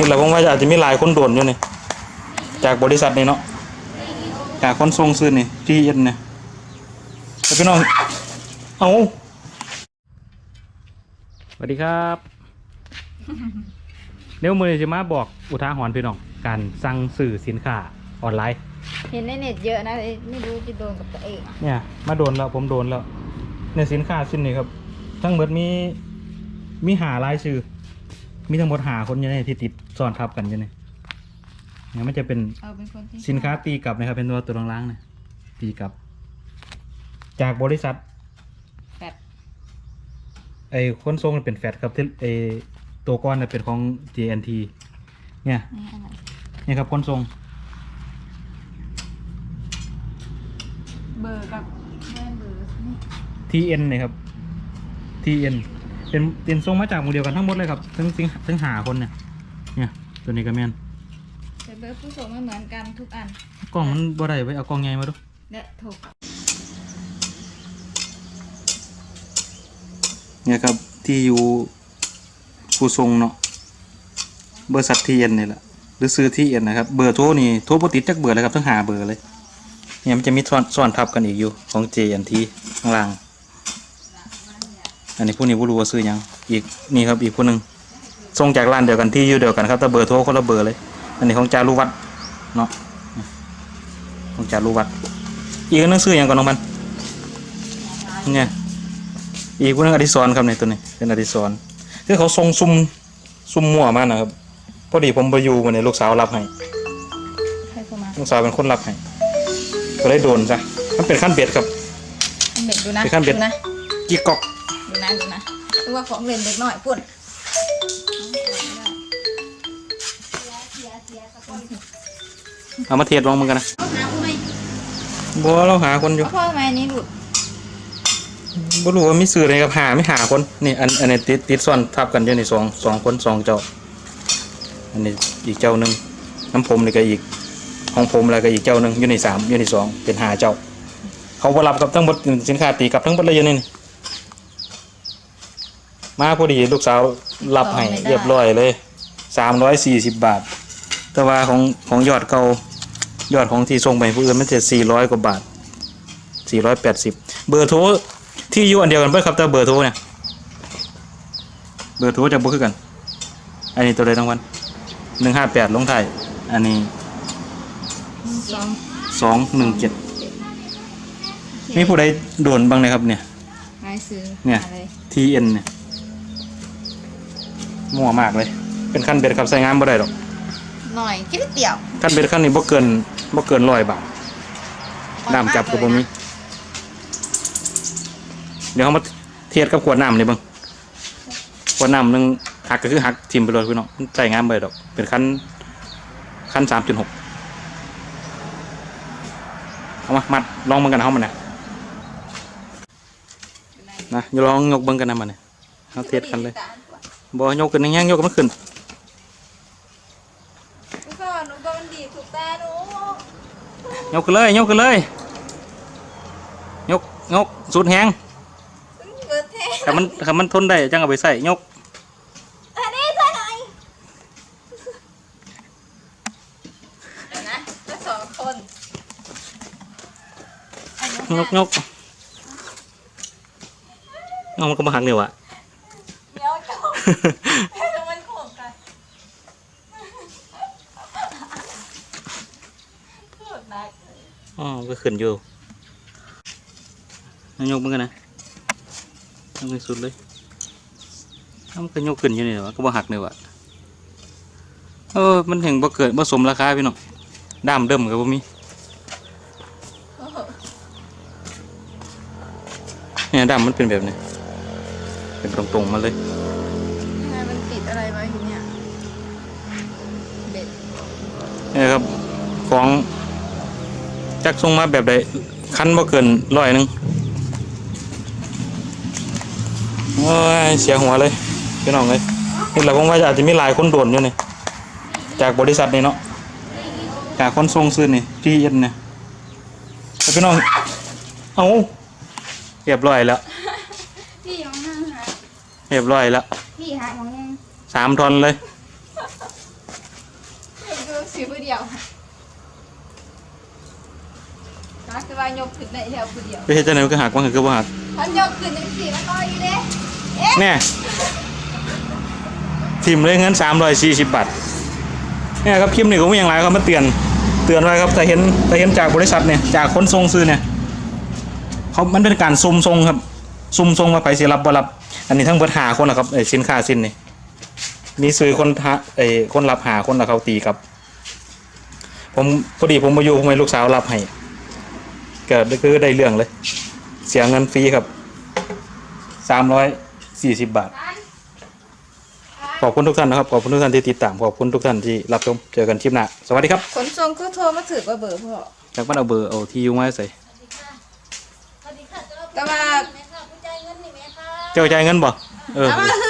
นี่แหละผมว่าอาจจะมีหลายคนโดนอยู่นี่จากบริษัทนี่เนาะจากคนส่งซื้อนี่ที่เอ็นเนี่ยแล้วพี่น้องเอาสวัสดีครับเดี๋ยวมือจะมาบอกอุทาหรณ์พี่น้องการสั่งซื้อสินค้าออนไลน์ เห็นในเน็ตเยอะนะไม่รู้จะโดนกับตัวเองเนี่ย มาโดนแล้วผมโดนแล้วในสินค้าชิ้นนี้ครับ ทั้งหมดมีมีหาลายชื่อ มีทั้งหมดหาคนอยู่ในที่ติดซ้อนทับกันอยู่นี่เนี่ยมันจะเป็นเอาเป็นคนที่สินค้าตีกลับนะครับ เป็นตัวตัวล้างๆนะตีกลับ จากบริษัทแฟดไอ้คนทรงเป็นแฟดครับที่ไอ้ตัวก้อนน่ะเป็นของ JNT เนี่ย นี่อะไรนี่ครับคนทรง เบอร์กับแม่เบอร์นี่ TN เนี่ยครับ TN เป็นเป็นทรงมาจากหมูเดียวกันทั้งหมดเลยครับทั้งทั้งทั้งหาคนเนี่ยเนี่ยตัวนี้ก็แม่นแต่เบอร์ผู้ส่งไม่เหมือนกันทุกอัน กล้องมันบ่ได้ไว้เอากล้องใหญ่มาดูและถูกเนี่ยครับที่อยู่ผู้ทรงเนาะบริษัท TN นี่แหละหรือซื้อ TN นะครับเบอร์โทรนี่โทรปติดจักเบอร์เลยครับทั้งหาเบอร์เลยเนี่ยมันจะมีซ้อนซ้อนทับกันอีกอยู่ของ JNT ข้างล่าง อันนี้ผู้นี้ผู้รู้ว่าซื้อหยังอีกนี่ครับอีกผู้หนึ่งส่งจากร้านเดียวกันที่อยู่เดียวกันครับแต่เบอร์โทรคนละเบอร์เลย อันนี้ของจารุวัฒน์เนาะของจารุวัฒน์อีกอันนึงซื้อหยังก่อนน้องมันเนี่ยอีกผู้หนึงอดิศรครับในตัวนี้เป็นอดิศรคือเขาส่งซุ่มซุ่มมั่วมานะครับพอดีผมไปอยู่วันนี้ลูกสาวรับให้ใครโทรมาลูกสาวเป็นคนรับให้ก็เลยโดนซะมันเป็นขั้นเบ็ดครับเบ็ดดูนะไปข้ามเบ็ดดูนะกิ๊กก๊อก ดูนะดูนะดูว่าของเล่นเด็กหน่อยปุ่นเอามาเทสลองมึงกันนะเอาหาผู้ไหมบัวเราหาคนอยู่เอาพ่อทำไมอันนี้หลุดบ่รู้ว่ามีสื่ออะไรกับหาไม่หาคนนี่อันอันนี้ติดติดซ้อนทับกันอยู่ในสองสองคนสองเจ้า อันนี้อีกเจ้าหนึ่งน้ำผมนี่ก็อีกของผมแล้วก็อีกเจ้าหนึ่งอยู่ในสามอยู่ในสองเป็นหาเจ้า เขาบ่รับกับทั้งหมดสินค้าตีกลับทั้งหมดเลยอยู่นี่นี่ มาพอดีลูกสาวรับให้เรียบร้อยเลยสามร้อยสี่สิบบาท แต่ว่าของของยอดเก่ายอดของที่ส่งไปให้ผู้อื่นมันจะสี่ร้อยกว่าบาทสี่ร้อยแปดสิบเบอร์โทรที่อยู่อันเดียวกันเบิดครับแต่เบอร์โทรเนี่ยเบอร์โทรจะบ่คือกัน อันนี้ตัวใดทั้งวันหนึ่งห้าแปดลงไทายอันนี้สองสองหนึ่งเจ็ดมีผู้ใดโดนบ้างนะครับเนี่ยลายซื้อเนี่ยอะไร TN เนี่ย มั่วมากเลย เป็นขั้นเบ็ดครับใส่งานบ่ได้หรอกหน่อยคิดเตี่ยวขั้นเบ็ดขั้นนี้บ่เกินบ่เกินร้อยบาทน้ำจับกับบ่มีเดี๋ยวเขามาเทียบกับขวดน้ำนี่เบ้างขวดน้ำหนึงหักก็คือหักทิมไปเลยพี่น้องมันใส่งานบ่ได้ดอก เป็นขั้นขั้นสามจุดหกเอามามัดลองมันกันเอามันนะนะอย่าลองยกเบิ้งกันนะมันเนี่ยเอาเทียบกันเลย บ่ยกขึ้นยังยกมันขึ้นทุกคนหนูก็มันดีถูกตาหนูยกขึ้นเลยยกขึ้นเลยยกยกสุดแหงเบิดเท่ถ้ามันถ้ามันทนได้จังเอาไปใส่ยกอันนี้ใช่ไหมเดี๋ยวนะก็สองคนอันนี้ยกยกเอามันก็มาหักเนี่ยวะเดี๋ยวจบจะ มันขบกันพูดนักอ๋อก็ขึ้นอยู่เอายกมันกันนะยกให้สุดเลยเอามันก็ยกขึ้นอยู่นี่วะก็บ่หักเนี่ยวะเออมันแห่งบ่เกิดบ่สมราคาพี่น้องด้ามเดิมกับบ่มีเนี่ยด้ามมันเป็นแบบนี้เป็นตรงๆมาเลย นี่ครับ ของจักส่งมาแบบใดคันบ่เกินร้อยหนึงโอ้ยเสียหัวเลยพี่น้องเลยนี่แหละผมว่าอาจจะมีหลายคนโดนอยู่นี่จากบริษัทนี่เนาะจากคนส่งซื้อนี่ที่เอ็นเนี่ยแต่พี่น้องเอาเรียบร้อยแล้วพี่ของนั่งหาเรียบร้อยแล้วพี่หาของยังสามทอนเลย ถือผู้เดียวนะคือว่ายกขึ้นได้แถวผู้เดียวไปเฮ็ดจังได๋มันก็หักมันก็คือบ่หักท่านยกขึ้นจังสี่มันก็อีเด้เอ๊ะแน่ทิมเลยเงิน340บาทเนี่ยครับคลิปนี้ก็มีอย่างไรครับมาเตือน เตือนไว้ครับแต่เห็นแต่เห็นจากบริษัทเนี่ยจากคนส่งซื้อเนี่ยเขามันเป็นการซุ่มทรงครับซุ่มทรงว่าไปสิรับบ่รับ อันนี้ทั้งเบิดหาคนละครับเอ้ยสินค้าสิ้นนี่มีซื้อคนทะเอ้ยคนรับหาคนละเขาตีครับ ผมพอดีผมมาอยู่ผมให้ลูกสาวรับให้ก็คือได้เรื่องเลย เสียเงินฟรีครับสามร้อยสี่สิบบาท ขอบคุณทุกท่านนะครับ ขอบคุณทุกท่านที่ติดตาม ขอบคุณทุกท่านที่รับชม เจอกันคลิปหน้า สวัสดีครับขนส่งคือโทรมาถือว่าเบอร์พ่อจากบ้านเอาเบอร์เอาที่อยู่มาให้ใส่แต่ว่าเจ้าจ่ายเงินบ่ เออแต่ว่าคือ